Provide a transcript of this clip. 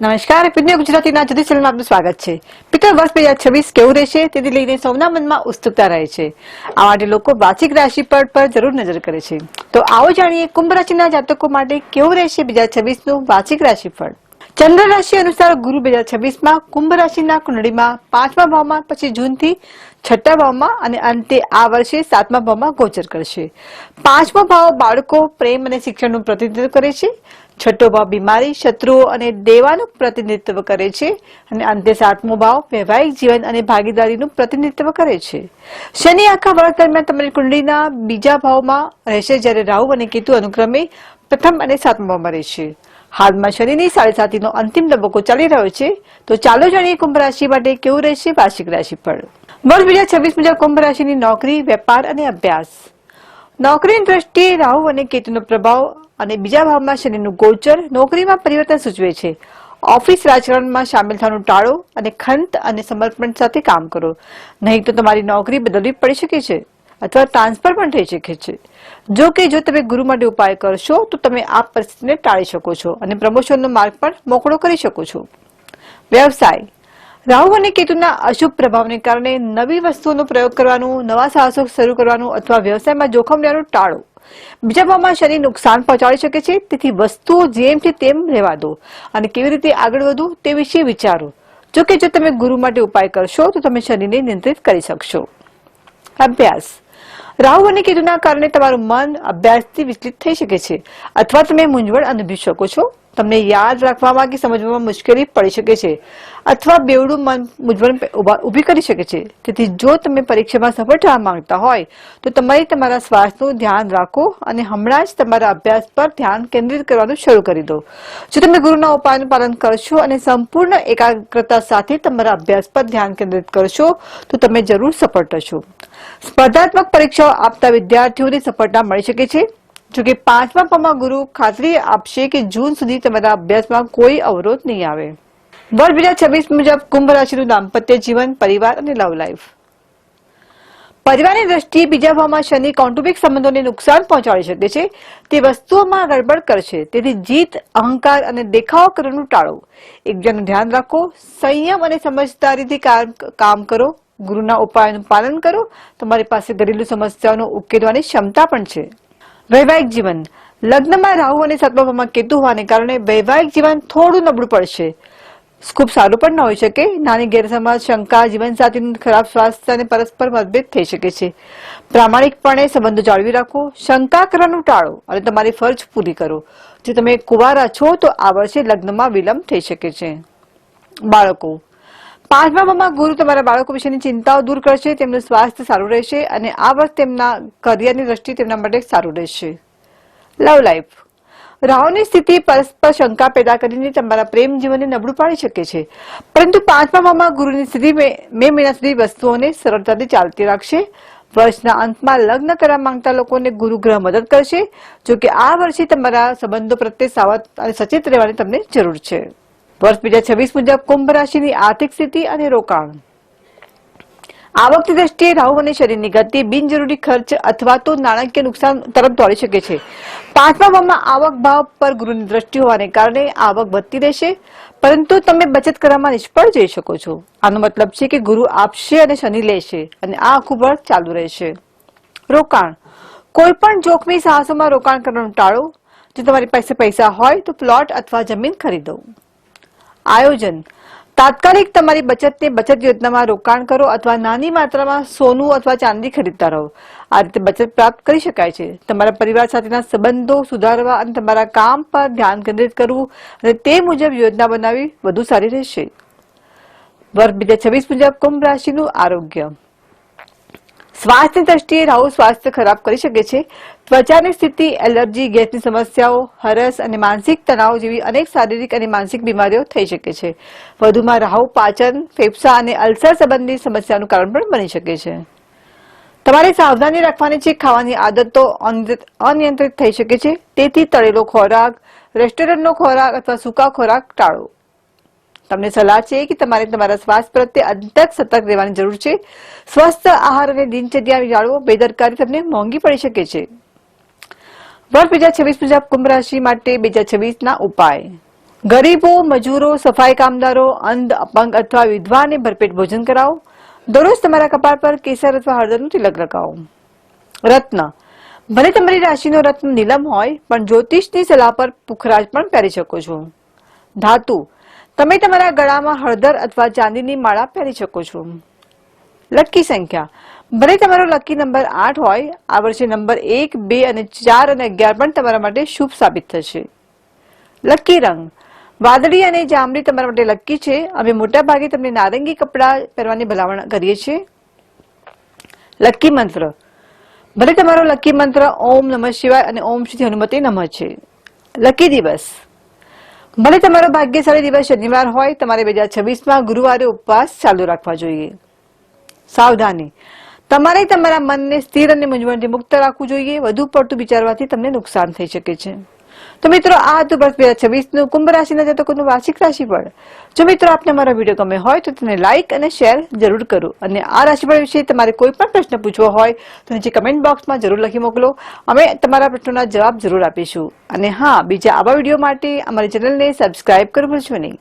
નમસ્કાર પિન્ય ગુજરાતીના ચેનલમાં આપનું સ્વાગત છે. પિત્તર વર્ષ બે હજાર છવ્વીસ કેવું રહેશે તેથી લઈને સૌના મનમાં ઉત્સુકતા રહે છે. આ માટે લોકો વાર્ષિક રાશિફળ પર જરૂર નજર કરે છે. તો આવો જાણીએ કુંભ રાશિના જાતકો માટે કેવું રહેશે બે હજાર છવ્વીસનું વાર્ષિક રાશિફળ? ચંદ્ર રાશિ અનુસાર ગુરુ બે હજાર છવ્વીસમાં કુંભ રાશિના કુંડળીમાં પાંચમા ભાવમાં, પછી જૂનથી છઠ્ઠા ભાવમાં અને અંતે આ વર્ષે સાતમા ભાવમાં ગોચર કરશે. પાંચમો ભાવ બાળકો પ્રેમ અને શિક્ષણનું પ્રતિનિધિત્વ કરે છે. છઠ્ઠો ભાવ બીમારી, શત્રુઓ અને દેવાનું પ્રતિનિધિત્વ કરે છે અને અંતે સાતમો ભાવ વૈવાહિક જીવન અને ભાગીદારીનું પ્રતિનિધિત્વ કરે છે. શનિ આખા વર્ષ દરમિયાન તમારી કુંડળીના બીજા ભાવમાં રહેશે જ્યારે રાહુ અને કેતુ અનુક્રમે પ્રથમ અને સાતમા ભાવમાં રહેશે. હાલમાં શનિની સાડેસાતીનો અંતિમ તબક્કો ચાલી રહ્યો છે. તો ચાલો જાણીએ કુંભ રાશિ માટે કેવું રહેશે વાર્ષિક રાશિ પર વર્ષ બીજા છવ્વીસ મુજબ કુંભ રાશિની નોકરી, વેપાર અને અભ્યાસ. નોકરીની દ્રષ્ટિએ રાહુ અને કેતુનો પ્રભાવ અને બીજા ભાવમાં શનિનું ગોચર નોકરીમાં પરિવર્તન સૂચવે છે. ઓફિસ રાજકારણમાં સામેલ થવાનું ટાળો અને ખંત અને સમર્પણ સાથે કામ કરો. નહીં તો તમારી નોકરી બદલવી પડી શકે છે. અથવા ટ્રાન્સફર પણ થઈ શકે છે. જો કે, જો તમે ગુરુ માટે ઉપાય કરશો, તો તમે આ પરિસ્થિતિને ટાળી શકો છો અને પ્રમોશનનો માર્ગ પણ મોકળો કરી શકો છો. વ્યવસાય. રાહુ અને કેતુના અશુભ પ્રભાવને કારણે નવી વસ્તુઓનો પ્રયોગ કરવાનું, નવા સાહસો શરૂ કરવાનું અથવા વ્યવસાયમાં જોખમ લેવાનું ટાળો. બીજા ભાવમાં શનિ નુકસાન પહોંચાડી શકે છે, તેથી વસ્તુઓ જેમ છે તેમ રહેવા દો અને કેવી રીતે આગળ વધવું તે વિશે વિચારો. જો કે, જો તમે ગુરુ માટે ઉપાય કરશો, તો તમે શનિને નિયંત્રિત કરી શકશો. અભ્યાસ. રાહુ અને કેતુના કારણે તમારું મન અભ્યાસથી વિચલિત થઈ શકે છે. અથવા તમે મૂંઝવણ અનુભવી શકો છો. તમને યાદ રાખવામાં કે સમજવામાં મુશ્કેલી પડી શકે છે અથવા બેવડું મન મૂંઝવણ ઊભી કરી શકે છે. તેથી જો તમે પરીક્ષામાં સફળ થવા માંગતા હોય, તો તમારે તમારા સ્વાસ્થ્યનું ધ્યાન રાખો અને હમણાં જ તમારા અભ્યાસ પર ધ્યાન કેન્દ્રિત કરવાનું શરૂ કરી દો. જો તમે ગુરુના ઉપાયનું પાલન કરશો અને સંપૂર્ણ એકાગ્રતા સાથે તમારા અભ્યાસ પર ધ્યાન કેન્દ્રિત કરશો, તો તમે જરૂર સફળ થશો. સ્પર્ધાત્મક પરીક્ષાઓ આપતા વિદ્યાર્થીઓને સફળતા મળી શકે છે. જોકે પાંચમા પમાં ગુરુ ખાતરી આપશે કે જૂન સુધી તમારા અભ્યાસમાં કોઈ અવરોધ નહીં આવે. વર્ષ બે છવ્વીસ મુજબ કુંભ રાશિનું દાંપત્ય જીવન, પરિવાર અને લવ લાઈફ પરિવારની દ્રષ્ટિએ બીજા ભાવમાં શનિ કૌટુંબિક સંબંધોને નુકસાન પહોંચાડી શકે છે. તે વસ્તુઓમાં ગડબડ કરશે. તેથી જીત, અહંકાર અને દેખાવો કરવાનું ટાળો. એકબીજાનું ધ્યાન રાખો. સંયમ અને સમજદારીથી કામ કરો. ગુરુના ઉપાયનું પાલન કરો. તમારી પાસે ઘરેલુ સમસ્યાઓનો ઉકેલવાની ક્ષમતા પણ છે. વૈવાહિક જીવન. લગ્નમાં રાહુ અને સત્વમાં કેતુ હોવાને કારણે વૈવાહિક જીવન થોડું નબળું પડશે. ખૂબ સારું પણ ન હોઈ શકે. નાની ગેરસમજ, શંકા, જીવનસાથીનું ખરાબ સ્વાસ્થ્ય અને પરસ્પર મતભેદ થઈ શકે છે. પ્રામાણિકપણે સંબંધો જાળવી રાખો. શંકા કરવાનું ટાળો અને તમારી ફરજ પૂરી કરો. જો તમે કુંવારા છો, તો આ વર્ષે લગ્નમાં વિલંબ થઈ શકે છે. બાળકો પાંચમા ભાવમાં ગુરુ તમારા બાળકો વિશેની ચિંતાઓ દૂર કરશે, તેમનું સ્વાસ્થ્ય સારું રહેશે અને આ વર્ષ તેમના કરિયરની દ્રષ્ટિએ તેમના માટે સારું રહેશે. લવ લાઈફ રાહુની સ્થિતિ પરસ્પર શંકા પેદા કરીને તમારા પ્રેમ જીવનને નબળું પાડી શકે છે. પરંતુ પાંચમા ભાવમાં ગુરુની સ્થિતિ મે મહિના સુધી વસ્તુઓને સરળતાથી ચાલતી રાખશે. વર્ષના અંતમાં લગ્ન કરવા માંગતા લોકોને ગુરુ ગ્રહ મદદ કરશે જો કે આ વર્ષે તમારા સંબંધો પ્રત્યે સાવધ અને સચેત રહેવાની તમને જરૂર છે. વર્ષ બે છવ્વીસ મુજબ કુંભ રાશિની આર્થિક સ્થિતિ અને રોકાણ. આવકની દ્રષ્ટિએ રાહુ અને શરીરની ગતિ બિનજરૂરી ખર્ચ અથવા તો નાણાકીય નુકસાન તરફ દોડી શકે છે. પાંચમા ભાવમાં આવક ભાવ પર ગુરુની દ્રષ્ટિ હોવાને કારણે આવક વધતી રહેશે. પરંતુ તમે બચત કરવામાં નિષ્ફળ જઈ શકો છો. આનો મતલબ છે કે ગુરુ આપશે અને શનિ લેશે અને આ આખું બળ ચાલુ રહેશે. રોકાણ. કોઈ પણ જોખમી સાહસોમાં રોકાણ કરવાનું ટાળો. જો તમારી પાસે પૈસા હોય તો પ્લોટ અથવા જમીન ખરીદો. આયોજન. તાત્કાલિક તમારી બચતને બચત યોજનામાં રોકાણ કરો અથવા નાની માત્રામાં સોનું અથવા ચાંદી ખરીદતા રહો. આ રીતે બચત પ્રાપ્ત કરી શકાય છે. તમારા પરિવાર સાથેના સંબંધો સુધારવા અને તમારા કામ પર ધ્યાન કેન્દ્રિત કરવું અને તે મુજબ યોજના બનાવવી વધુ સારી રહેશે. વર્ષ બે હજાર છવ્વીસ મુજબ કુંભ રાશિનું આરોગ્ય. સ્વાસ્થ્યની દ્રષ્ટિએ રાહુ સ્વાસ્થ્ય ખરાબ કરી શકે છે. ત્વચાની સ્થિતિ, એલર્જી, ગેસની સમસ્યાઓ, હરસ અને માનસિક તણાવ જેવી અનેક શારીરિક અને માનસિક બીમારીઓ થઈ શકે છે. વધુમાં રાહુ પાચન, ફેફસા અને અલ્સર સંબંધી સમસ્યાનું કારણ પણ બની શકે છે. તમારે સાવધાની રાખવાની છે. ખાવાની આદતો અનિયંત્રિત થઈ શકે છે. તેથી તળેલો ખોરાક, રેસ્ટોરન્ટનો ખોરાક અથવા સૂકા ખોરાક ટાળો. તમને સલાહ છે કે તમારે તમારા સ્વાસ્થ્ય પ્રત્યે અંતક સતર્ક રહેવાની જરૂર છે. સ્વસ્થ આહાર અને દિનચર્યા જાળવો બેદરકારી તમને મોંઘી પડી શકે છે. વર્ષ બે હજાર છવ્વીસ મુજબ કુંભ રાશિ માટે બે હજાર છવ્વીસના ઉપાય. ગરીબો, મજૂરો, સફાઈ કામદારો, અંધ, અપંગ અથવા વિધવાને ભરપેટ ભોજન કરાવો. દરરોજ તમારા કપાળ પર કેસર અથવા હળદરનું તિલક લગાવો. રત્ન. ભલે તમારી રાશિનો રત્ન નીલમ હોય, પણ જ્યોતિષની સલાહ પર પુખરાજ પણ પહેરી શકો છો. ધાતુ. તમે તમારા ગળામાં હળદર અથવા ચાંદીની માળા પહેરી શકો છો. લકી સંખ્યા. ભલે તમારો લકી નંબર આઠ હોય, આ વર્ષે નંબર એક, બે અને ચાર અને અગિયાર પણ તમારા માટે શુભ સાબિત થશે. લકી રંગ. વાદળી અને જાંબલી તમારા માટે લકી છે. અમે મોટા ભાગે તમને નારંગી કપડાં પહેરવાની ભલામણ કરીએ છીએ. લકી મંત્ર. ભલે તમારો લકી મંત્ર ઓમ નમઃ શિવાય અને ઓમ શ્રી હનુમતે નમઃ છે. લકી દિવસ. ભલે તમારો ભાગ્યશાળી દિવસ શનિવાર હોય, તમારે બે હજાર છવ્વીસમાં ગુરુવારે ઉપવાસ ચાલુ રાખવા જોઈએ. સાવધાની. તમારે તમારા મનને સ્થિર અને મૂંઝવણથી મુક્ત રાખવું જોઈએ. વધુ પડતું વિચારવાથી તમને નુકસાન થઈ શકે છે. તો મિત્રો, આ હતું વર્ષ બે હજાર છવ્વીસનું કુંભ રાશિના જાતકોનું વાર્ષિક રાશિફળ જો મિત્રો, આપને મારો વીડિયો ગમે હોય તો તેને લાઇક અને શેર જરૂર કરો. અને આ રાશિફળ વિશે તમારે કોઈ પણ પ્રશ્ન પૂછવો હોય તો નીચે કમેન્ટ બોક્સમાં જરૂર લખી મોકલો. અમે તમારા પ્રશ્નોના જવાબ જરૂર આપીશું. અને હા, બીજા આવા વીડિયો માટે અમારી ચેનલને સબસ્ક્રાઇબ કરવું ભૂલશો નહીં.